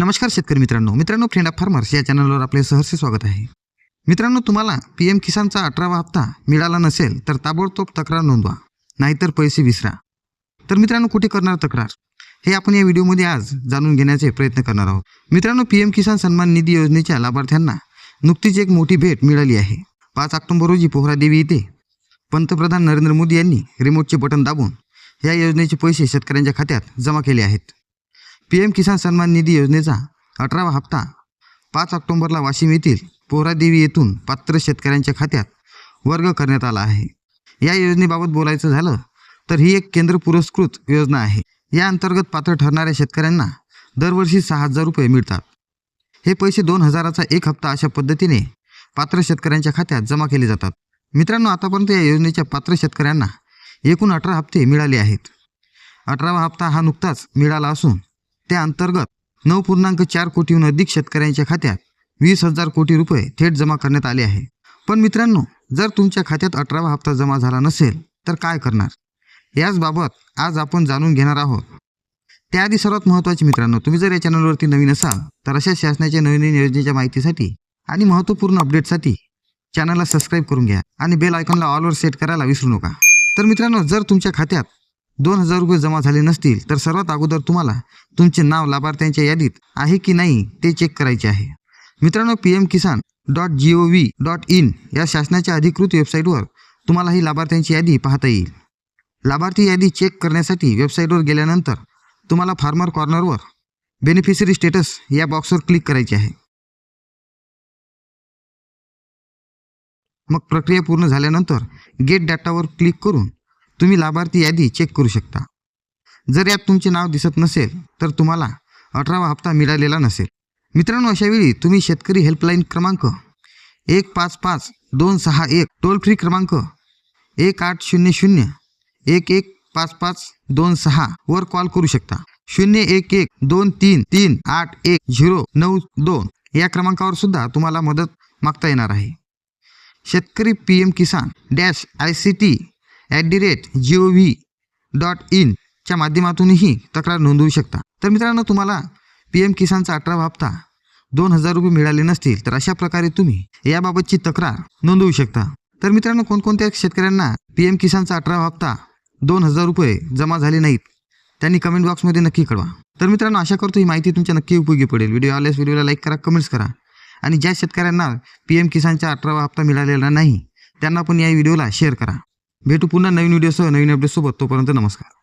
नमस्कार शेतकरी मित्रांनो. मित्रांनो फ्रेंड ऑफ फार्मर्स या चॅनलवर आपले सहर्ष स्वागत आहे. मित्रांनो तुम्हाला पी एम किसानचा अठरावा हप्ता मिळाला नसेल तर ताबडतोब तक्रार नोंदवा. नाहीतर पैसे विसरा. तर मित्रांनो कुठे करणार तक्रार? हे आपण या व्हिडिओमध्ये आज जाणून घेण्याचे प्रयत्न करणार आहोत. मित्रांनो पी एम किसान सन्मान निधी योजनेच्या लाभार्थ्यांना नुकतीच एक मोठी भेट मिळाली आहे. पाच ऑक्टोंबर रोजी पोहरादेवी येथे पंतप्रधान नरेंद्र मोदी यांनी रिमोटचे बटन दाबून या योजनेचे पैसे शेतकऱ्यांच्या खात्यात जमा केले आहेत. पी एम किसान सन्मान निधी योजनेचा अठरावा हप्ता पाच ऑक्टोंबरला वाशिम येथील पोहरादेवी येथून पात्र शेतकऱ्यांच्या खात्यात वर्ग करण्यात आला आहे. या योजनेबाबत बोलायचं झालं तर ही एक केंद्र पुरस्कृत योजना आहे. या अंतर्गत पात्र ठरणाऱ्या शेतकऱ्यांना दरवर्षी सहा हजार रुपये मिळतात. हे पैसे दोन हजाराचा एक हप्ता अशा पद्धतीने पात्र शेतकऱ्यांच्या खात्यात जमा केले जातात. मित्रांनो आतापर्यंत या योजनेच्या पात्र शेतकऱ्यांना एकूण अठरा हप्ते मिळाले आहेत. अठरावा हप्ता हा नुकताच मिळाला असून त्या अंतर्गत नऊ पूर्णांक चार कोटीहून अधिक शेतकऱ्यांच्या खात्यात वीस हजार कोटी रुपये थेट जमा करण्यात आले आहे. पण मित्रांनो जर तुमच्या खात्यात अठरावा हप्ता जमा झाला नसेल तर काय करणार? याचबाबत आज आपण जाणून घेणार आहोत. त्याआधी सर्वात महत्त्वाचे मित्रांनो तुम्ही जर या चॅनलवरती नवीन असाल तर अशा शासनाच्या नवीन योजनेच्या माहितीसाठी आणि महत्त्वपूर्ण अपडेटसाठी चॅनलला सबस्क्राईब करून घ्या आणि बेल आयकॉनला ऑलवर सेट करायला विसरू नका. तर मित्रांनो जर तुमच्या खात्यात दोन हजार रुपये जमा झाले नसतील तर सर्वात अगोदर तुम्हाला तुमचे नाव लाभार्थ्यांच्या यादीत आहे की नाही ते चेक करायचे आहे. मित्रांनो P M Kisan dot G O V dot in या शासनाच्या अधिकृत वेबसाईटवर तुम्हाला ही लाभार्थ्यांची यादी पाहता येईल. लाभार्थी यादी चेक करण्यासाठी वेबसाईटवर गेल्यानंतर तुम्हाला फार्मर कॉर्नरवर बेनिफिशरी स्टेटस या बॉक्सवर क्लिक करायचे आहे. मग प्रक्रिया पूर्ण झाल्यानंतर गेट डाटावर क्लिक करून तुम्ही लाभार्थी यादी चेक करू शकता. जर यात तुमचे नाव दिसत नसेल तर तुम्हाला अठरावा हप्ता मिळालेला नसेल. मित्रांनो अशावेळी तुम्ही शेतकरी हेल्पलाईन क्रमांक एक पाच पाच दोन सहा एक टोल फ्री क्रमांक एक आठ शून्य शून्य एक एक पाच पाच दोन सहा वर कॉल करू शकता. शून्य एक एक दोन तीन तीन आठ एक झिरो नऊ दोन या क्रमांकावर सुद्धा तुम्हाला मदत मागता येणार आहे. शेतकरी P M Kisan dash I C T at the rate G O V dot इनच्या माध्यमातूनही तक्रार नोंदवू शकता. तर मित्रांनो तुम्हाला पी एम किसानचा अठरावा हप्ता दोन हजार रुपये मिळाले नसतील तर अशा प्रकारे तुम्ही याबाबतची तक्रार नोंदवू शकता. तर मित्रांनो कोणकोणत्या शेतकऱ्यांना पी एम किसानचा अठरावा हप्ता दोन हजार रुपये जमा झाले नाहीत त्यांनी कमेंट बॉक्समध्ये नक्की कळवा. तर मित्रांनो आशा करतो ही माहिती तुमच्या नक्की उपयोगी पडेल. व्हिडिओ आल्यास व्हिडिओला लाईक करा कमेंट्स करा. आणि ज्या शेतकऱ्यांना पी एम किसानचा अठरावा हप्ता मिळालेला नाही त्यांना पण या व्हिडिओला शेअर करा. भेटू पुन्हा नवीन व्हिडिओसह नवीन अपडेटसोबत तोपर्यंत नमस्कार.